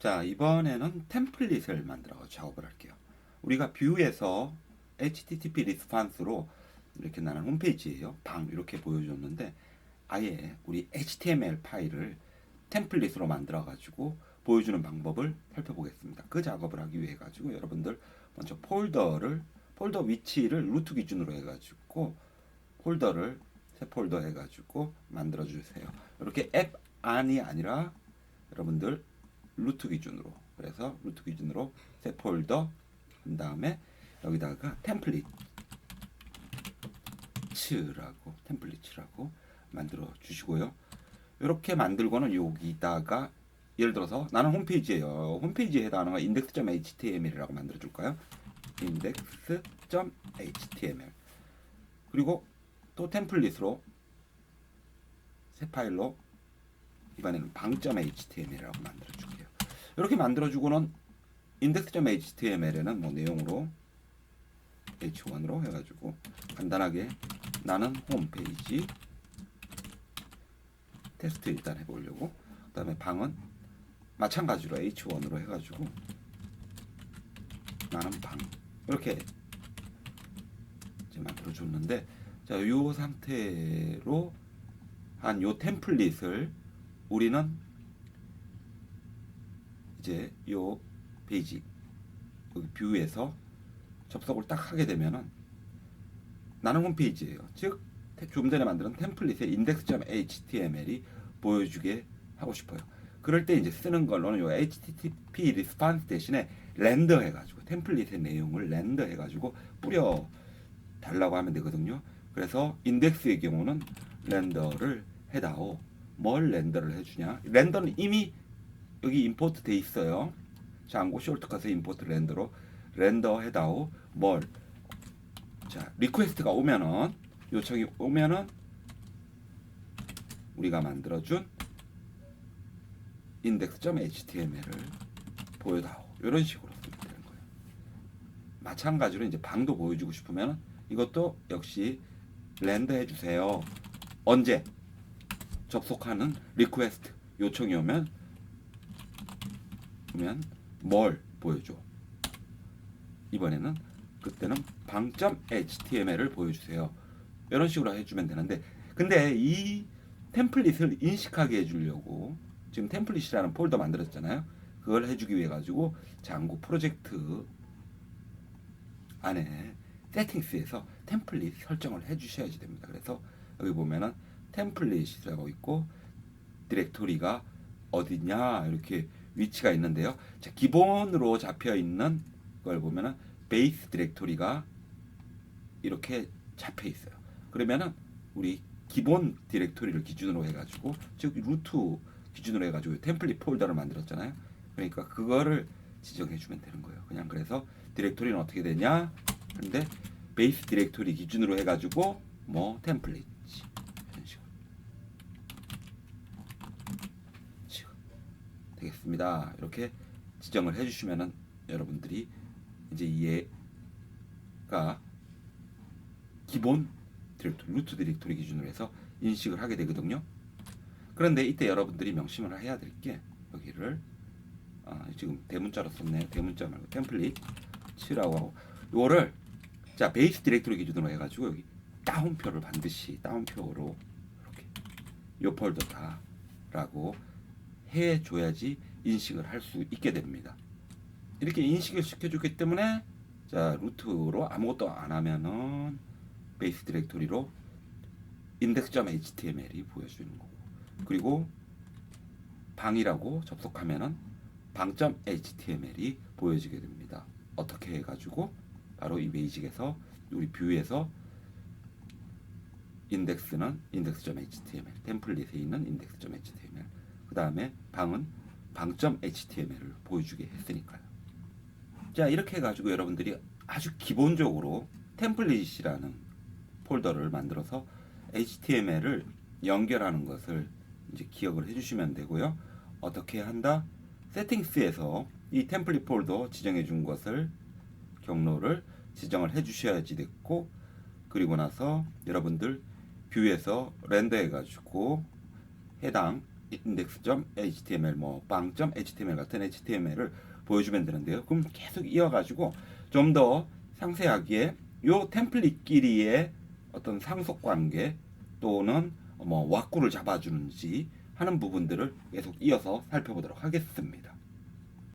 자, 이번에는 템플릿을 만들어 작업을 할게요. 우리가 뷰에서 HTTP 리스판스로 이렇게 나는 홈페이지예요. 방 이렇게 보여줬는데 아예 우리 HTML 파일을 템플릿으로 만들어 가지고 보여주는 방법을 살펴보겠습니다. 그 작업을 하기 위해 가지고 여러분들 먼저 폴더를 폴더 위치를 루트 기준으로 해 가지고 폴더를 새 폴더 해 가지고 만들어 주세요. 이렇게 앱 안이 아니라 여러분들 루트 기준으로 그래서 루트 기준으로 새 폴더 한 다음에 여기다가 템플릿 츠라고 템플릿이라고 만들어 주시고요. 이렇게 만들고는 여기다가 예를 들어서 나는 홈페이지예요. 홈페이지에 해당하는 거 index.html이라고 만들어 줄까요? index.html 그리고 또 템플릿으로 새 파일로 이번에는 방.html이라고 만들어 줄게요. 이렇게 만들어 주고는 index.html에는 뭐 내용으로 h1으로 해가지고 간단하게 나는 홈페이지 테스트 일단 해보려고. 그 다음에 방은 마찬가지로 h1으로 해가지고 나는 방. 이렇게 이제 만들어 줬는데 자요 상태로 한 요 템플릿을 우리는 이제 요 페이지 여기 뷰에서 접속을 딱 하게 되면은 나는 홈페이지예요. 즉 좀 전에 만든 템플릿의 index.html이 보여주게 하고 싶어요. 그럴 때 이제 쓰는 걸로는 요 http 리스판스 대신에 렌더 해가지고 템플릿의 내용을 렌더 해가지고 뿌려 달라고 하면 되거든요. 그래서 인덱스의 경우는 렌더를 해다오. 뭘 렌더를 해주냐? 렌더는 이미 여기 임포트 돼 있어요. 장고 쇼트컷에 임포트 렌더로 렌더 해다오. 뭘? 자 리퀘스트가 오면은 요청이 오면은 우리가 만들어준 index.html을 보여다오. 이런 식으로 쓰면 되는 거예요. 마찬가지로 이제 방도 보여주고 싶으면 이것도 역시 렌더 해주세요. 언제 접속하는 리퀘스트 요청이 오면 오면 뭘 보여줘? 이번에는 그때는 방점 HTML을 보여주세요. 이런 식으로 해주면 되는데 근데 이 템플릿을 인식하게 해주려고 지금 템플릿이라는 폴더 만들었잖아요. 그걸 해주기 위해 가지고 장구 프로젝트 안에 세팅스에서 템플릿 설정을 해주셔야지 됩니다. 그래서 여기 보면은 템플릿이라고 있고 디렉토리가 어디냐 이렇게 위치가 있는데요. 자, 기본으로 잡혀 있는 걸 보면은 베이스 디렉토리가 이렇게 잡혀 있어요. 그러면은 우리 기본 디렉토리를 기준으로 해가지고 즉 루트 기준으로 해가지고 템플릿 폴더를 만들었잖아요. 그러니까 그거를 지정해 주면 되는 거예요. 그냥 그래서 디렉토리는 어떻게 되냐? 근데 베이스 디렉토리 기준으로 해가지고 뭐 템플릿 이런 식으로 지금 되겠습니다. 이렇게 지정을 해주시면은 여러분들이 이제 이해가 기본 디렉토리, 루트 디렉토리 기준으로 해서 인식을 하게 되거든요. 그런데 이때 여러분들이 명심을 해야 될 게 여기를 아, 지금 대문자로 썼네. 대문자 말고 템플릿 치라고 하고 요거를 자 베이스 디렉토리 기준으로 해가지고 여기 다운표를 반드시 다운표로 이렇게 요 폴더 다라고 해줘야지 인식을 할 수 있게 됩니다. 이렇게 인식을 시켜주기 때문에 자 루트로 아무것도 안 하면은 베이스 디렉토리로 index.html이 보여주는 거고 그리고 방이라고 접속하면은 방.html이 보여지게 됩니다. 어떻게 해가지고 바로 이 베이직에서 우리 뷰에서 인덱스는 index.html 템플릿에 있는 index.html 그 다음에 방은 방.html을 보여주게 했으니까요. 자 이렇게 해가지고 여러분들이 아주 기본적으로 템플릿이라는 폴더를 만들어서 HTML을 연결하는 것을 이제 기억을 해주시면 되고요. 어떻게 한다? 세팅스에서 이 템플릿 폴더 지정해 준 것을 경로를 지정을 해 주셔야지 됐고 그리고 나서 여러분들 뷰에서 렌더 해 가지고 해당 index.html 뭐 빵.html 같은 HTML을 보여주면 되는데요. 그럼 계속 이어가지고 좀 더 상세하게 요 템플릿끼리의 어떤 상속 관계 또는 뭐 왁구를 잡아주는지 하는 부분들을 계속 이어서 살펴보도록 하겠습니다.